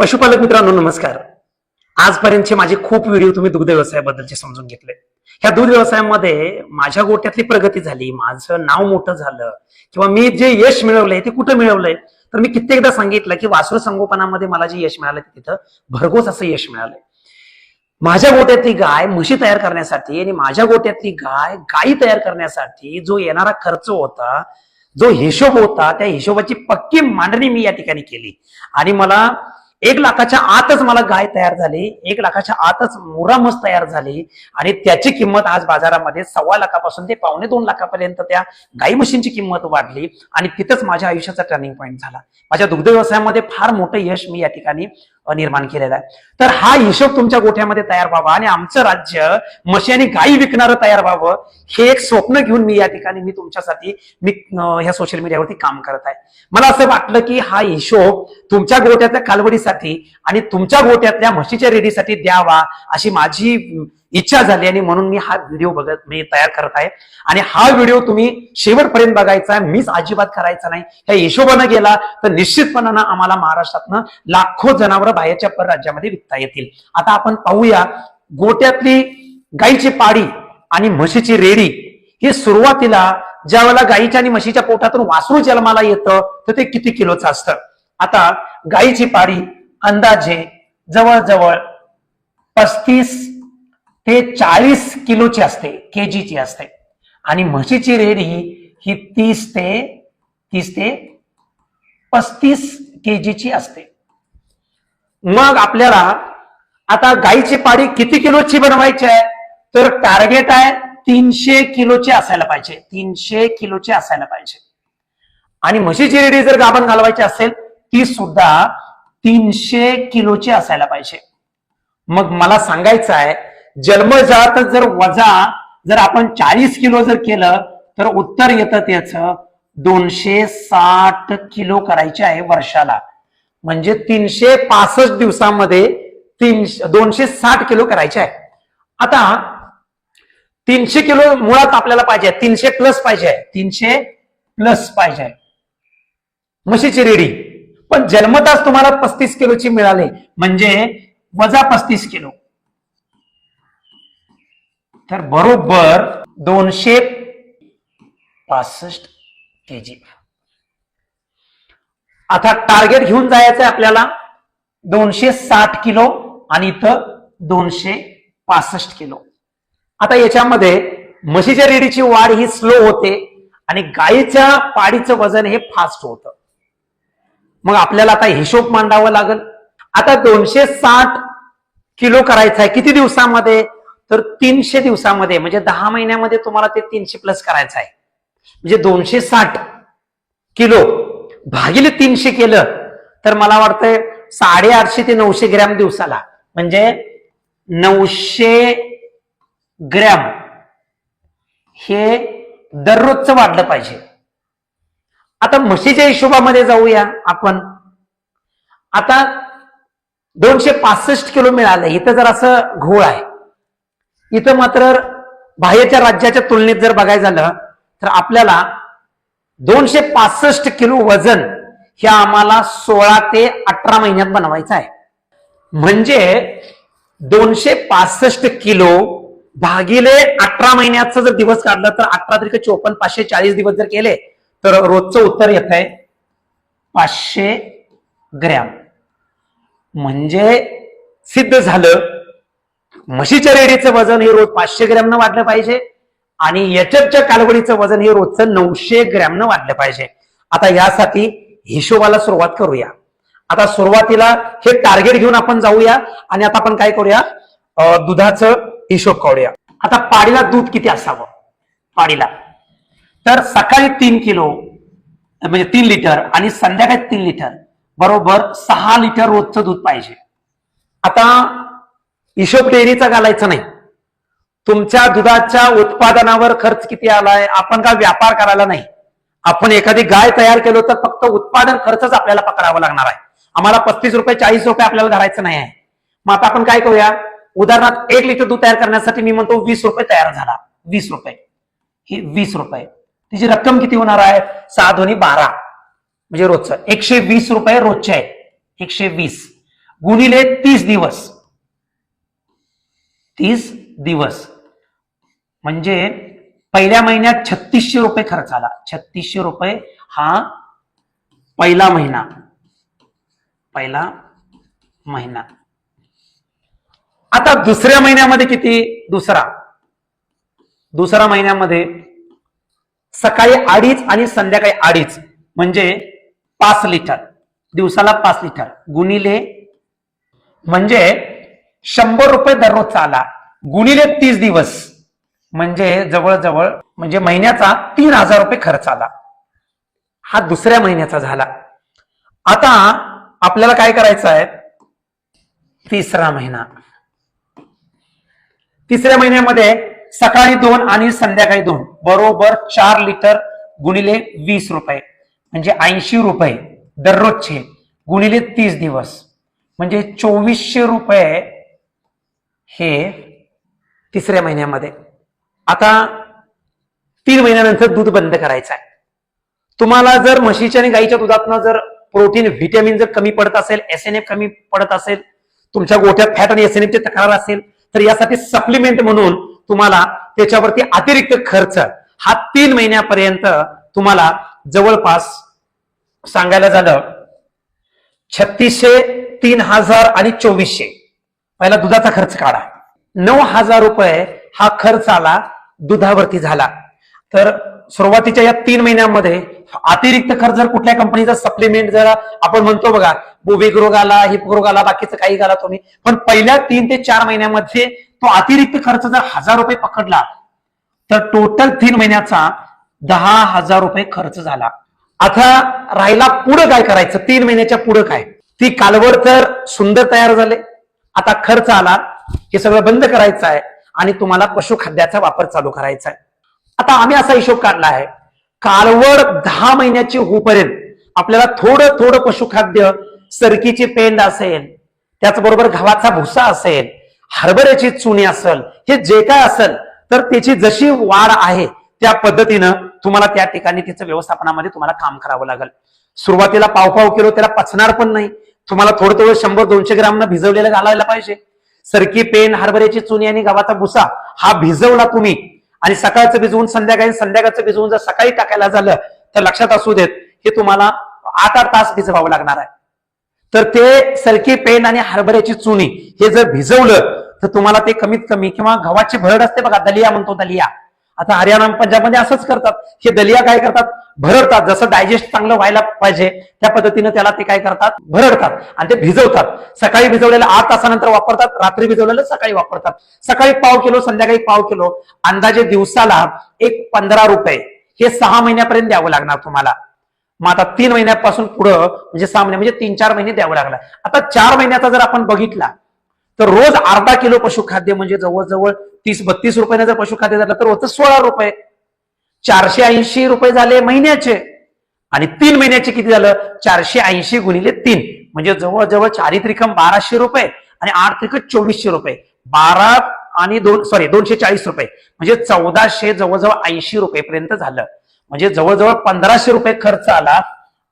पशुपालक मित्रांनो नमस्कार. आजपर्यंतचे माझे खूप व्हिडिओ तुम्ही दुग्ध व्यवसायाबद्दलचे समजून घेतले. ह्या दूध व्यवसायामध्ये माझ्या गोट्यातली प्रगती झाली माझं नाव मोठं झालं किंवा मी जे यश मिळवलंय ते कुठं मिळवलंय तर मी कित्येकदा सांगितलं की वासरू संगोपनामध्ये मला जे यश मिळालं तिथं भरघोस असं यश मिळालंय. माझ्या गोट्यातली गाय म्हशी तयार करण्यासाठी आणि माझ्या गोट्यातली गाय गायी तयार करण्यासाठी जो येणारा खर्च होता जो हिशोब होता त्या हिशोबाची पक्की मांडणी मी या ठिकाणी केली. आणि मला एक लाखाच्या आतच मला गाय तयार झाली एक लाखाच्या आतच मुरा म्हस तयार झाली आणि त्याची किंमत आज बाजारामध्ये सव्वा लाखापासून ते पावणे दोन लाखापर्यंत त्या गाई म्हशींची किंमत वाढली आणि तिथंच माझ्या आयुष्याचा टर्निंग पॉईंट झाला. माझ्या दुग्ध व्यवसायामध्ये फार मोठं यश मी या ठिकाणी निर्माण केलेला आहे. तर हा हिशोब तुमच्या गोठ्यामध्ये तयार व्हावा आणि आमचं राज्य म्हशी आणि गायी विकणारं तयार व्हावं हे एक स्वप्न घेऊन मी या ठिकाणी मी तुमच्यासाठी मी ह्या सोशल मीडियावरती काम करत आहे. मला असं वाटलं की हा हिशोब तुमच्या गोट्यातल्या कालवडीसाठी आणि तुमच्या गोठ्यातल्या म्हशीच्या रेडीसाठी द्यावा अशी माझी इच्छा झाली आणि म्हणून मी हा व्हिडिओ बघत मी तयार करत आहे. आणि हा व्हिडिओ तुम्ही शेवटपर्यंत बघायचा आहे. मीच अजिबात करायचा नाही. ह्या हिशोबानं गेला तर निश्चितपणानं आम्हाला महाराष्ट्रातनं लाखो जनावरं बाहेरच्या परराज्यामध्ये विकता येतील. आता आपण पाहूया गोट्यातली गाईची पाडी आणि म्हशीची रेडी हे सुरुवातीला ज्या वेळेला गाईच्या आणि म्हशीच्या पोटातून वासरू जन्माला येतं तर ते किती किलोचं असतं? आता गाईची पाडी अंदाजे जवळजवळ पस्तीस ते चाळीस किलोची असते केजीची असते. आणि म्हशीची रेडी ही तीस ते तीस ते पस्तीस केजीची असते. मग आपल्याला आता गाईची पाडी किती किलोची बनवायची आहे? तर टार्गेट आहे तीनशे किलोची असायला पाहिजे तीनशे किलोची असायला पाहिजे. आणि म्हशीची रेडी जर गाभण घालवायची असेल ती सुद्धा तीनशे किलोची असायला पाहिजे. मग मला सांगायचं आहे जन्मजात जर वजा जर आपण चाळीस किलो जर केलं तर उत्तर येतं त्याचं दोनशे साठ किलो करायचे आहे वर्षाला. म्हणजे तीनशे पासष्ट दिवसामध्ये तीनशे दोनशे साठ किलो करायचे आहे. आता तीनशे किलो मुळात आपल्याला पाहिजे तीनशे प्लस पाहिजे आहे. तीनशे प्लस पाहिजे आहे. म्हशीची रेडी. पण जन्मताच तुम्हाला पस्तीस किलोची मिळाली. म्हणजे वजा पस्तीस किलो. तर बरोबर दोनशे पासष्ट केजी आता टार्गेट घेऊन जायचंय आपल्याला दोनशे साठ किलो आणि इथं दोनशे पासष्ट किलो. आता याच्यामध्ये म्हशीच्या रेडीची वाढ ही स्लो होते आणि गायीच्या पाडीचं वजन हे फास्ट होतं. मग आपल्याला आता हिशोब मांडावा लागेल. आता दोनशे साठ किलो करायचं आहे किती दिवसामध्ये? तर तीनशे दिवसामध्ये म्हणजे दहा महिन्यामध्ये तुम्हाला ते तीनशे प्लस करायचं आहे. म्हणजे दोनशे साठ किलो भागिले तीनशे केलं तर मला वाटतंय साडेआठशे ते नऊशे ग्रॅम दिवसाला म्हणजे नऊशे ग्रॅम हे दररोजचं वाढलं पाहिजे. आता म्हशीच्या हिशोबामध्ये जाऊया आपण. आता दोनशे पासष्ट किलो मिळालं इथं जर असं घोळ आहे. इथं मात्र बाह्यच्या राज्याच्या तुलनेत जर बघायचं झालं तर आपल्याला दोनशे पासष्ट किलो वजन हे आम्हाला सोळा ते अठरा महिन्यात बनवायचं आहे. म्हणजे दोनशे पासष्ट किलो भागिले अठरा महिन्याचा जर दिवस काढला तर अठरा तरी चोपन्न पाचशे चाळीस दिवस जर केले तर रोजचं उत्तर येत आहे पाचशे ग्रॅम. म्हणजे सिद्ध झालं म्हशीच्या रेडीचं वजन हे रोज पाचशे ग्रॅमनं वाढलं पाहिजे आणि याच्याच्या कालवडीचं वजन हे रोजचं नऊशे ग्रॅमनं वाढलं पाहिजे. आता यासाठी हिशोबाला सुरुवात करूया. आता सुरुवातीला हे टार्गेट घेऊन आपण जाऊया आणि आता आपण काय करूया? दुधाचं हिशोब काढूया. आता पाडीला दूध किती असावं? पाडीला. तर सकाळी तीन किलो म्हणजे तीन लिटर आणि संध्याकाळी तीन लिटर बरोबर सहा लिटर रोजचं दूध पाहिजे. आता हिशोब डेअरीचा घालायचा नाही. तुमच्या दुधाच्या उत्पादनावर खर्च किती आलाय आपण का व्यापार करायला नाही. आपण एखादी गाय तयार केलो तर फक्त उत्पादन खर्चच आपल्याला पकडावा लागणार आहे. आम्हाला पस्तीस रुपये चाळीस रुपये आपल्याला धरायचं नाही आहे. मग आता आपण काय करूया? उदाहरणार्थ एक लिटर दूध तयार करण्यासाठी मी म्हणतो वीस रुपये तयार झाला. वीस रुपये. ही वीस रुपये. तिची रक्कम किती होणार आहे? सहा दोन्ही बारा. म्हणजे रोजचं. एकशे वीस रुपये रोजचे आहे. एकशे वीस. गुणिले तीस दिवस. तीस दिवस. म्हणजे पहिल्या महिन्यात छत्तीसशे रुपये खर्च आला छत्तीसशे रुपये हा पहिला महिना. पहिला महिना. आता दुसऱ्या महिन्यामध्ये किती? दुसरा. दुसऱ्या महिन्यामध्ये सकाळी अडीच आणि संध्याकाळी अडीच. म्हणजे पाच लिटर. दिवसाला पाच लिटर. गुणिले म्हणजे शंभर रुपये दररोजचा आला. गुणिले तीस दिवस. म्हणजे जवळजवळ म्हणजे महिन्याचा तीन हजार रुपये खर्च आला. हा दुसऱ्या महिन्याचा झाला. आता आपल्याला काय करायचं आहे? तिसरा महिना. तिसऱ्या महिन्यामध्ये सकाळी दोन आणि संध्याकाळी दोन. बरोबर चार लिटर गुणिले वीस रुपये. म्हणजे ऐंशी रुपये दररोजचे. गुणिले तीस दिवस. म्हणजे चोवीसशे रुपये हे तिसऱ्या महिन्यामध्ये. आता तीन महिन्यानंतर दूध बंद करायचं आहे. तुम्हाला जर म्हशीच्या आणि गाईच्या दुधातनं जर प्रोटीन व्हिटॅमिन जर कमी पडत असेल एस एन एफ कमी पडत असेल तुमच्या गोठ्यात फॅट आणि एस एन ची तक्रार असेल तर यासाठी सप्लिमेंट म्हणून तुम्हाला त्याच्यावरती अतिरिक्त खर्च हा तीन महिन्यापर्यंत तुम्हाला जवळपास सांगायला झालं छत्तीसशे तीन हजार आणि चोवीसशे. पहिला दुधाचा खर्च काढा. नऊ हजार रुपये हा खर्च आला दुधावरती झाला. तर सुरुवातीच्या या तीन महिन्यामध्ये अतिरिक्त खर्च जर कुठल्या कंपनीचा सप्लिमेंट जर आपण म्हणतो बघा बोबिक रोग आला हिपरोग आला बाकीचं काही घाला तुम्ही. पण पहिल्या तीन ते चार महिन्यामध्ये तो अतिरिक्त खर्च जर हजार रुपये पकडला तर टोटल तीन महिन्याचा दहा हजार रुपये खर्च झाला. आता राहिला पुढं काय करायचं? तीन महिन्याच्या पुढं काय? ती कालवड तर सुंदर तयार झाले. आता खर्च आला हे सगळं बंद करायचं आहे आणि तुम्हाला पशुखाद्याचा वापर चालू करायचा आहे. आता आम्ही असा हिशोब काढला आहे कालवड दहा महिन्याची होईपर्यंत आपल्याला थोडं थोडं पशुखाद्य सरकीची पेंड असेल त्याचबरोबर गव्हाचा भुसा असेल हरभऱ्याची चुनी असेल हे जे काय असेल तर त्याची जशी वाढ आहे त्या पद्धतीनं तुम्हाला त्या ठिकाणी तिचं व्यवस्थापनामध्ये तुम्हाला काम करावं लागेल. सुरुवातीला पाव पाव किलो त्याला पचणार पण नाही तुम्हाला थोडं थोडं शंभर दोनशे ग्राम भिजवलेलं घालायला पाहिजे. सरकी पेन हरभऱ्याची चुनी आणि गव्हाचा भुसा हा भिजवला तुम्ही. आणि सकाळचं भिजवून संध्याकाळी संध्याकाळचं भिजवून जर सकाळी टाकायला झालं तर लक्षात असू देत हे तुम्हाला आठ आठ तास भिजवावं लागणार आहे. तर ते सरकी पेन आणि हरभऱ्याची चुनी हे जर भिजवलं तर तुम्हाला ते कमीत कमी किंवा गव्हाची भरड असते बघा दलिया म्हणतो दलिया. आता हरियाणा पंजाबमध्ये असंच करतात. हे दलिया काय करतात? भरडतात. जसं डायजेस्ट चांगलं व्हायला पाहिजे त्या पद्धतीनं त्याला ते काय करतात? भरडतात आणि ते भिजवतात. सकाळी भिजवलेलं आठ तासानंतर वापरतात रात्री भिजवलेलं सकाळी वापरतात. सकाळी पाव किलो संध्याकाळी पाव किलो अंदाजे दिवसाला एक पंधरा रुपये. हे सहा महिन्यापर्यंत द्यावं लागणार तुम्हाला. मग आता तीन महिन्यापासून पुढं म्हणजे सहा महिने म्हणजे तीन चार महिने द्यावं लागला आता चार महिन्याचा जर आपण बघितला तर रोज अर्धा किलो पशुखाद्य म्हणजे जवळजवळ तीस बत्तीस रुपयाने जर पशुखाद्य झालं तर होतं सोळा रुपये. चारशे ऐंशी रुपये झाले महिन्याचे. आणि तीन महिन्याचे किती झालं? चारशे ऐंशी गुणिले तीन. म्हणजे जवळजवळ चारित्रिकम बाराशे रुपये आणि आठ त्रिक चोवीसशे रुपये. बारा आणि दोन सॉरी दोनशे चाळीस रुपये. म्हणजे चौदाशे जवळजवळ ऐंशी रुपये पर्यंत झालं. म्हणजे जवळजवळ पंधराशे रुपये खर्च आला.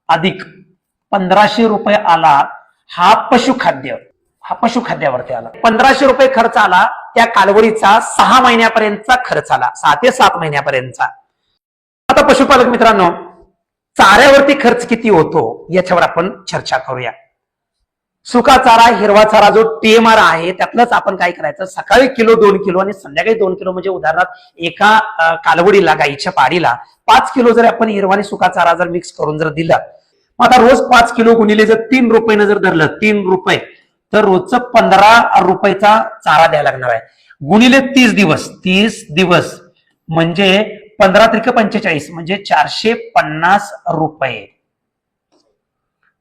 अधिक पंधराशे रुपये आला हा पशुखाद्य हा पशुखाद्यावरती आला. पंधराशे रुपये खर्च आला त्या कालवडीचा सहा महिन्यापर्यंतचा खर्च आला सहा ते सात महिन्यापर्यंतचा. आता पशुपालक मित्रांनो चाऱ्यावरती खर्च किती होतो याच्यावर आपण चर्चा करूया. सुका चारा हिरवा चारा जो टीएमआर आहे त्यातलंच आपण काय करायचं? सकाळी किलो दोन किलो आणि संध्याकाळी दोन किलो म्हणजे उदाहरणार्थ एका कालवडीला गाईच्या पाडीला पाच किलो जर आपण हिरवा आणि सुका चारा जर मिक्स करून जर दिला मग आता रोज पाच किलो गुणिले जर तीन रुपयेनं जर धरलं तीन रुपये तर रोजचं पंधरा रुपयाचा चारा द्यायला लागणार आहे. गुणिले तीस दिवस तीस दिवस म्हणजे पंधरा त्रिक पंचेचाळीस म्हणजे चारशे पन्नास रुपये.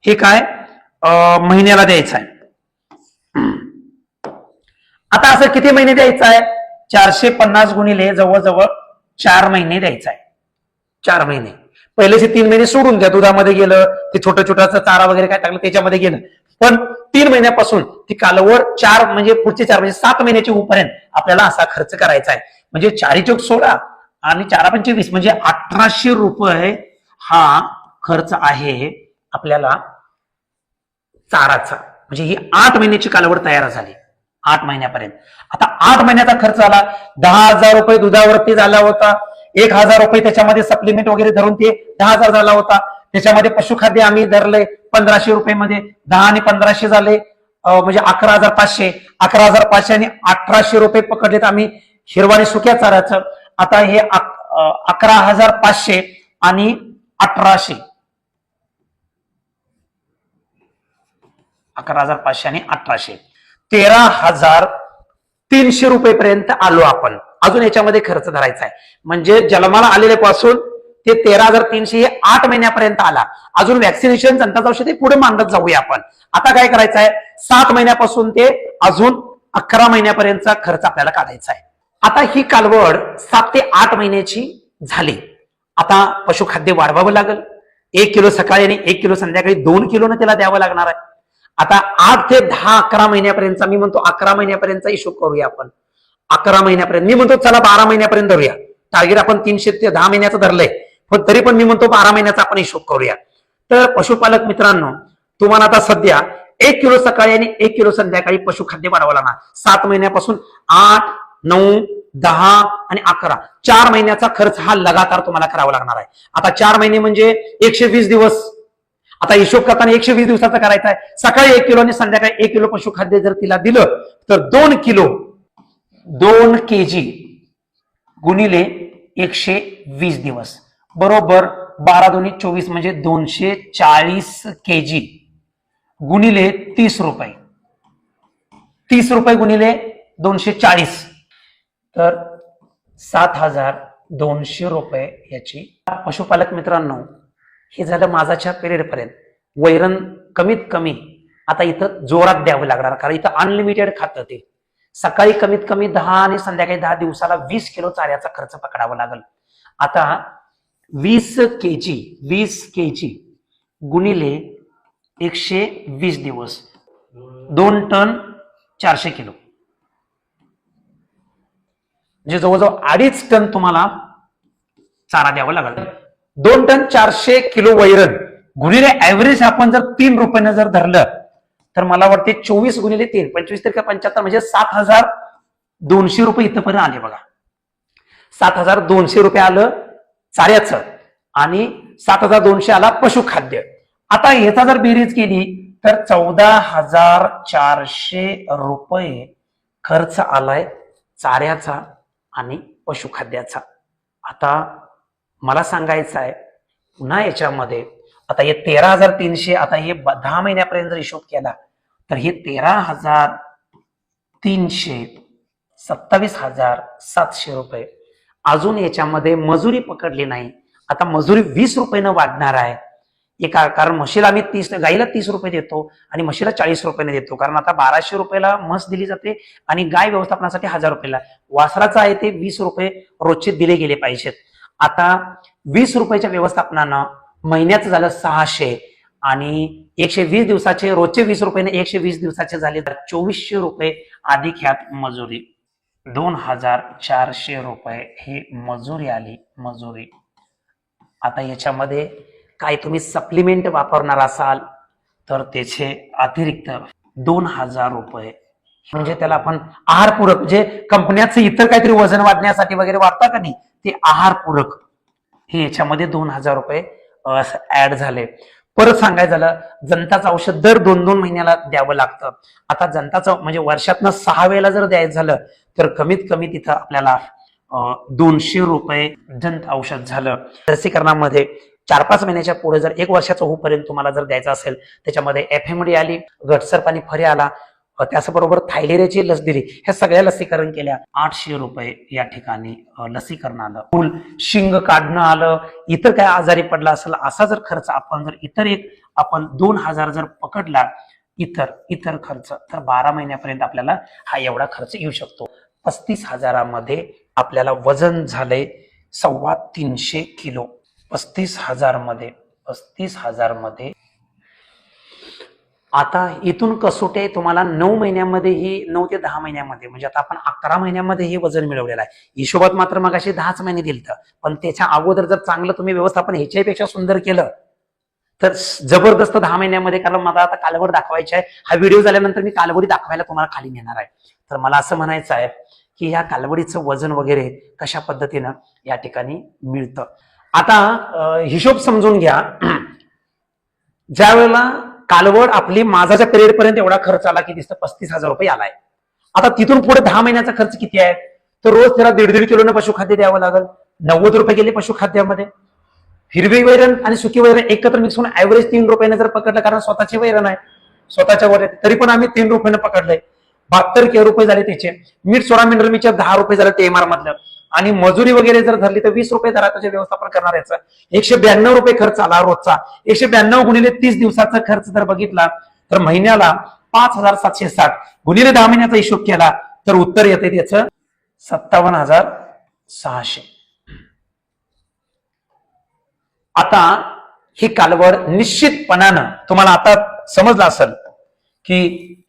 हे काय? महिन्याला द्यायचं आहे. आता असं किती महिने द्यायचं आहे? चारशे पन्नास गुणिले जवळजवळ चार महिने द्यायचं आहे. चार महिने. पहिलेचे तीन महिने सोडून द्या. दुधामध्ये गेलं ते छोटं छोटं चारा वगैरे काय टाकलं त्याच्यामध्ये गेलं. पण तीन महिन्यापासून ती कालवड चार म्हणजे पुढचे चार म्हणजे सात महिन्याची होईपर्यंत आपल्याला असा खर्च करायचा आहे. म्हणजे चारी चौक सोळा आणि चारा पंचवीस म्हणजे अठराशे रुपये हा खर्च आहे आपल्याला चाराचा. म्हणजे ही आठ महिन्याची कालवड तयार झाली. आठ महिन्यापर्यंत. आता आठ महिन्याचा खर्च आला. दहा हजार रुपये दुधावरती झाला होता. एक हजार रुपये त्याच्यामध्ये सप्लिमेंट वगैरे धरून ते दहा हजार झाला होता. त्याच्यामध्ये पशुखाद्य आम्ही धरले पंधराशे रुपये मध्ये दहा आणि पंधराशे झाले. म्हणजे अकरा हजार पाचशे. अकरा हजार पाचशे आणि अठराशे रुपये पकडलेत आम्ही हिरवा आणि सुक्या चाऱ्याचं. आता हे अकरा हजार पाचशे आणि अठराशे. अकरा हजार पाचशे आणि अठराशे. तेरा हजार तीनशे रुपयेपर्यंत आलो आपण. अजून याच्यामध्ये खर्च धरायचा आहे. म्हणजे जन्माला आलेल्यापासून ते तेरा हजार तीनशे हे आठ महिन्यापर्यंत आला. अजून व्हॅक्सिनेशन जनताचं औषध हे पुढे मांडत जाऊया आपण. आता काय करायचं आहे सात महिन्यापासून ते अजून अकरा महिन्यापर्यंतचा खर्च आपल्याला काढायचा आहे. आता ही कालवड सात ते आठ महिन्याची झाली. आता पशुखाद्य वाढवावं लागेल. एक किलो सकाळी आणि एक किलो संध्याकाळी दोन किलोनं त्याला द्यावं लागणार आहे. आता आठ ते दहा अकरा महिन्यापर्यंत मी म्हणतो अकरा महिन्यापर्यंतचा हिशोब करूया आपण. अकरा महिन्यापर्यंत मी म्हणतो चला बारा महिन्यापर्यंत धरूया. टार्गेट आपण तीनशे ते दहा महिन्याचं धरलंय. पण तरी पण मी म्हणतो बारा महिन्याचा आपण हिशोब करूया तर पशुपालक मित्रांनो तुम्हाला आता सध्या एक किलो सकाळी आणि एक किलो संध्याकाळी पशुखाद्य वाढवावं लागणार. सात महिन्यापासून आठ नऊ दहा आणि अकरा. चार महिन्याचा खर्च हा लगातार तुम्हाला करावा लागणार आहे. आता चार महिने म्हणजे एकशे वीस दिवस. आता हिशोब करताना एकशे वीस दिवसाचा करायचा आहे सकाळी एक किलो आणि संध्याकाळी एक किलो पशुखाद्य जर तिला दिलं तर दोन किलो दोन के जी गुणिले एकशे वीस दिवस. बरोबर बारा दोन्ही चोवीस म्हणजे दोनशे चाळीस के जी गुणिले तीस रुपये. तीस रुपये गुणिले दोनशे चाळीस. तर सात हजार दोनशे रुपये याची. पशुपालक मित्रांनो हे झालं माझाच्या पिरियडपर्यंत. वैरण कमीत कमी आता इथं जोरात द्यावं लागणार कारण इथं अनलिमिटेड खातं ते. सकाळी कमीत कमी दहा आणि संध्याकाळी दहा दिवसाला वीस किलो चाऱ्याचा खर्च पकडावा लागेल. आता वीस के जी वीस के जी गुणिले एकशे वीस दिवस. दोन टन चारशे किलो. म्हणजे जवळजवळ अडीच टन तुम्हाला चारा द्यावा लागेल. दोन टन चारशे किलो वैरण गुणिले ऍव्हरेज आपण जर तीन रुपयानं जर धरलं तर मला वाटते चोवीस गुणिले तीन पंचवीस ते पंच्याहत्तर म्हणजे सात हजार दोनशे रुपये इथंपर्यंत आले बघा. सात हजार दोनशे रुपये आलं चाऱ्याचं आणि सात हजार दोनशे आला पशुखाद्य. आता ह्याचा जर बेरीज केली तर चौदा हजार चारशे रुपये खर्च आलाय चाऱ्याचा आणि पशुखाद्याचा. आता मला सांगायचं आहे पुन्हा याच्यामध्ये आता हे तेरा हजार तीनशे आता हे दहा महिन्यापर्यंत जर हिशोब केला तर हे तेरा हजार तीनशे सत्तावीस हजार सातशे रुपये. अजून याच्यामध्ये मजुरी पकडली नाही. आता मजुरी वीस रुपयेनं वाढणार आहे. एका कारण म्हशीला आम्ही तीस गाईला तीस रुपये देतो आणि म्हशीला चाळीस रुपयाने देतो. कारण आता बाराशे रुपयाला म्हस दिली जाते आणि गाय व्यवस्थापनासाठी हजार रुपयाला. वासराचं आहे ते वीस रुपये रोजचे दिले गेले पाहिजेत. आता वीस रुपयाच्या व्यवस्थापनानं महिन्याचं झालं सहाशे आणि एकशे वीस दिवसाचे रोजचे वीस रुपयाने एकशे वीस दिवसाचे झाले तर चोवीसशे रुपये अधिक ह्यात मजुरी. दोन हजार चारशे रुपये ही मजुरी आली मजुरी. आता याच्यामध्ये काय तुम्ही सप्लिमेंट वापरणार असाल तर त्याचे अतिरिक्त दोन हजार रुपये. म्हणजे त्याला आपण आहार पूरक म्हणजे कंपन्याचं इतर काहीतरी वजन वाढण्यासाठी वगैरे वापरता का नाही ते आहार पूरक हे याच्यामध्ये दोन हजार रुपये ऍड झाले. परत सांगायचं झालं जनताचं औषध दर दोन दोन महिन्याला द्यावं लागतं. आता जनताचं म्हणजे वर्षातनं सहा वेळेला जर द्यायचं झालं तर कमीत कमी तिथं आपल्याला दोनशे रुपये दंत औषध झालं. लसीकरणामध्ये चार पाच महिन्याच्या पुढे जर एक वर्षाचं होऊपर्यंत तुम्हाला जर द्यायचं असेल त्याच्यामध्ये एफएमडी आली घटसर पाणी फरे आला त्याचबरोबर थायलेरियाची लस दिली ह्या सगळ्या लसीकरण केल्या. आठशे रुपये या ठिकाणी लसीकरण आलं. फुल शिंग काढणं आलं इतर काय आजारी पडला असेल असा जर खर्च आपण जर इतर एक आपण दोन हजार जर पकडला इतर इतर खर्च तर बारा महिन्यापर्यंत आपल्याला हा एवढा खर्च येऊ शकतो. पस्तीस हजारामध्ये आपल्याला वजन झालंय सव्वा तीनशे किलो. पस्तीस हजारमध्ये पस्तीस हजारमध्ये आता इथून कसोटे तुम्हाला नऊ महिन्यामध्ये ही नऊ ते दहा महिन्यामध्ये म्हणजे आता आपण अकरा महिन्यामध्ये हे वजन मिळवलेलं आहे. हिशोबात मात्र मग अशी दहाच महिने दिलं पण त्याच्या अगोदर जर चांगलं तुम्ही व्यवस्थापन ह्याच्यापेक्षा सुंदर केलं तर जबरदस्त दहा महिन्यामध्ये कारण मला आता कालवर दाखवायची आहे. हा व्हिडिओ झाल्यानंतर मी कालवरी दाखवायला तुम्हाला खाली नेणार आहे. तर मला असं म्हणायचं आहे की ह्या कालवडीचं वजन वगैरे कशा पद्धतीनं या ठिकाणी मिळतं? आता हिशोब समजून घ्या. ज्या वेळेला कालवड आपली माझाच्या पिरियड पर्यंत एवढा खर्च आला की दिसतं पस्तीस हजार रुपये आलाय. आता तिथून पुढे दहा महिन्याचा खर्च किती आहे? तर रोज त्याला दीड दीड किलोनं पशुखाद्य द्यावं लागेल. नव्वद रुपये गेले पशुखाद्यामध्ये. हिरवी वैरण आणि सुकी वैरण एकत्र मिक्स होऊन ऍव्हरेज तीन रुपयाने जर पकडलं कारण स्वतःची वैरण आहे. स्वतःच्या वर तरी पण आम्ही तीन रुपयानं पकडलंय. बहात्तर के रुपये झाले त्याचे. मीठ सोळा मिनरल मीच्या दहा रुपये झालं ते एमआर मधलं. आणि मजुरी वगैरे जर धरली तर वीस रुपये दरात व्यवस्थापन करणार याचं. एकशे ब्याण्णव रुपये खर्च आला रोजचा. एकशे ब्याण्णव गुणिले तीस दिवसाचा खर्च जर बघितला तर महिन्याला पाच हजार सातशे साठ. गुणिले दहा महिन्याचा हिशोब केला तर उत्तर येते त्याचं सत्तावन्न हजार सहाशे. आता ही कालवड निश्चितपणानं तुम्हाला आता समजलं असेल. की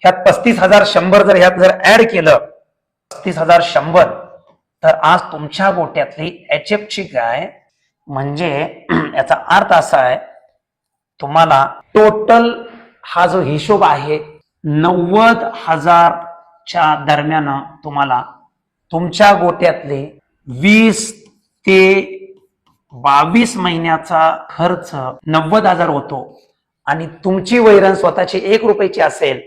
ह्यात पस्तीस हजार शंभर जर ह्यात जर ऍड केलं पस्तीस हजार शंभर तर आज तुमच्या गोट्यातली एच एफ ची गाय म्हणजे याचा अर्थ असा आहे तुम्हाला टोटल हा जो हिशोब आहे नव्वद हजारच्या दरम्यान तुम्हाला तुमच्या गोट्यातले वीस ते बावीस महिन्याचा खर्च नव्वद हजार होतो. आणि तुमची वैरण स्वतःची एक रुपयाची असेल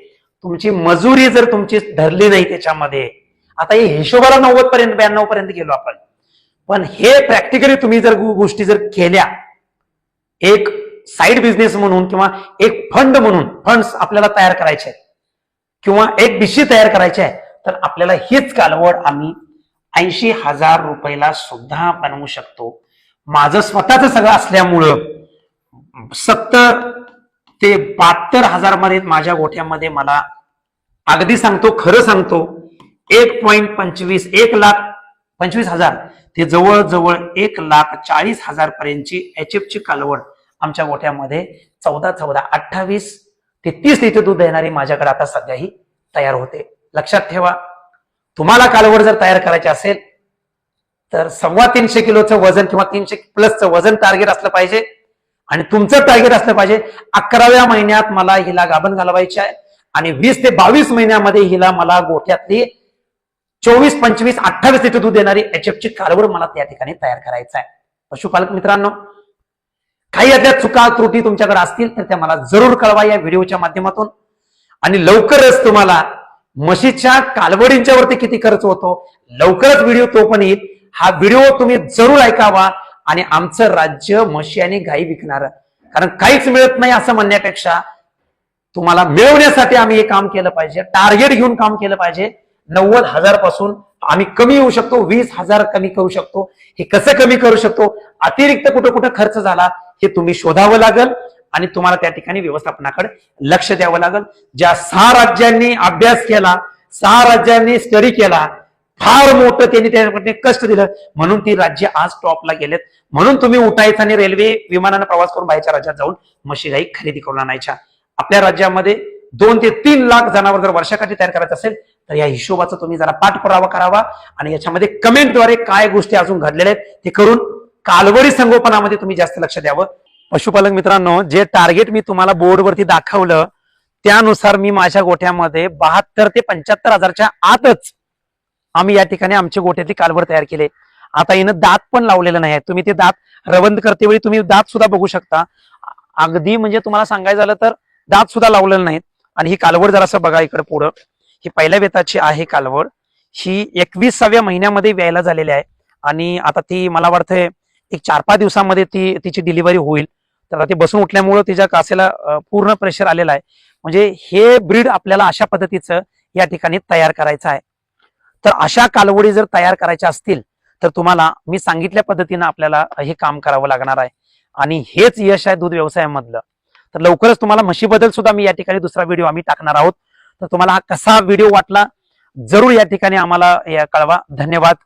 तुमची मजुरी जर तुमची धरली नाही त्याच्यामध्ये आता हे हिशोबाला नव्वद पर्यंत ब्याण्णव पर्यंत गेलो आपण. पण हे प्रॅक्टिकली तुम्ही जर गोष्टी जर केल्या एक साईड बिझनेस म्हणून किंवा एक फंड म्हणून फंड्स आपल्याला तयार करायचे आहेत किंवा एक डिशी तयार करायची आहे तर आपल्याला हीच कालवड आम्ही ऐंशी हजार रुपयाला सुद्धा बनवू शकतो. माझं स्वतःच सगळं असल्यामुळं सत्तर ते बहात्तर हजारमध्ये माझ्या गोठ्यामध्ये मला अगदी सांगतो खरं सांगतो एक पॉईंट पंचवीस एक लाख पंचवीस हजार ते जवळजवळ एक लाख चाळीस हजार पर्यंतची एच ची कालवड आमच्या गोठ्यामध्ये चौदा चौदा अठ्ठावीस ते तीस लिटर दूध देणारी माझ्याकडे आता सध्याही तयार होते. लक्षात ठेवा तुम्हाला कालवड जर तयार करायची असेल तर सव्वा तीनशे किलोचं वजन किंवा तीनशे प्लसचं वजन टार्गेट असलं पाहिजे. आणि तुमचं टार्गेट असलं पाहिजे. अकराव्या महिन्यात मला हिला गाभण घालवायची आहे. आणि वीस ते बावीस महिन्यामध्ये हिला मला गोठ्यातली चोवीस पंचवीस अठ्ठावीस लिटर दूध देणारी एच ची कालवड मला त्या ठिकाणी तयार करायचं आहे. पशुपालक मित्रांनो काही यातल्या चुका त्रुटी तुमच्याकडे असतील तर त्या मला जरूर कळवा या व्हिडिओच्या माध्यमातून. आणि लवकरच तुम्हाला म्हशीच्या कालवडींच्या वरती किती खर्च होतो लवकरच व्हिडिओ तो पण येईल. हा व्हिडिओ तुम्ही जरूर ऐकावा. आणि आमचं राज्य म्हशी आणि गाई विकणार. कारण काहीच मिळत नाही असं म्हणण्यापेक्षा तुम्हाला मिळवण्यासाठी आम्ही हे काम केलं पाहिजे. टार्गेट घेऊन काम केलं पाहिजे. नव्वद हजारपासून आम्ही कमी येऊ शकतो. वीस हजार कमी करू शकतो. हे कसं कमी करू शकतो? अतिरिक्त कुठं कुठं खर्च झाला हे तुम्ही शोधावं लागेल आणि तुम्हाला त्या ठिकाणी व्यवस्थापनाकडे लक्ष द्यावं लागेल. ज्या सहा राज्यांनी अभ्यास केला सहा राज्यांनी स्टडी केला फार मोठं त्यांनी त्यामध्ये कष्ट दिलं. म्हणून ती राज्य आज टॉपला गेलेत. म्हणून तुम्ही उठायचा आणि रेल्वे विमानानं प्रवास करून बाहेरच्या राज्यात जाऊन म्हशी गाई खरेदी करून आणायच्या. आपल्या राज्यामध्ये दोन ते तीन लाख जनावर जर वर्षाकाठी तयार करायचं असेल तर या हिशोबाचा तुम्ही जरा पाठपुरावा करावा आणि याच्यामध्ये कमेंटद्वारे काय गोष्टी अजून घडलेल्या आहेत ते करून कालवडी संगोपनामध्ये तुम्ही जास्त लक्ष द्यावं. पशुपालक मित्रांनो जे टार्गेट मी तुम्हाला बोर्डवरती दाखवलं त्यानुसार मी माझ्या गोठ्यामध्ये बहात्तर ते पंच्याहत्तर हजारच्या आतच आम्ही या ठिकाणी आमच्या गोठ्यातली कालवड तयार केले. आता हिनं दात पण लावलेलं नाही आहे तुम्ही ते दात रवंद करतेवेळी तुम्ही दात सुद्धा बघू शकता. अगदी म्हणजे तुम्हाला सांगायचं झालं तर दात सुद्धा लावलेलं नाहीत. आणि ही कालवड जरासं बघा इकडे पुढं. ही पहिल्या वेताची आहे कालवड. ही एकवीसाव्या महिन्यामध्ये व्यायला झालेली आहे. आणि आता ती मला वाटतंय एक चार पाच दिवसामध्ये ती तिची डिलिव्हरी होईल. तर आता ती बसून उठल्यामुळं तिच्या कासेला पूर्ण प्रेशर आलेलं आहे. म्हणजे हे ब्रीड आपल्याला अशा पद्धतीचं या ठिकाणी तयार करायचं आहे. तर अशा कालवडी जर तयार करायच्या असतील तर तुम्हाला मी सांगितल्या पद्धतीनं आपल्याला हे काम करावं लागणार आहे. आणि हेच यश आहे दूध व्यवसायामधलं. तर लवकरच तुम्हाला म्हशीबद्दल सुद्धा मी या ठिकाणी दुसरा व्हिडिओ आम्ही टाकणार आहोत. तर तुम्हाला हा कसा व्हिडिओ वाटला जरूर या ठिकाणी आम्हाला कळवा. धन्यवाद.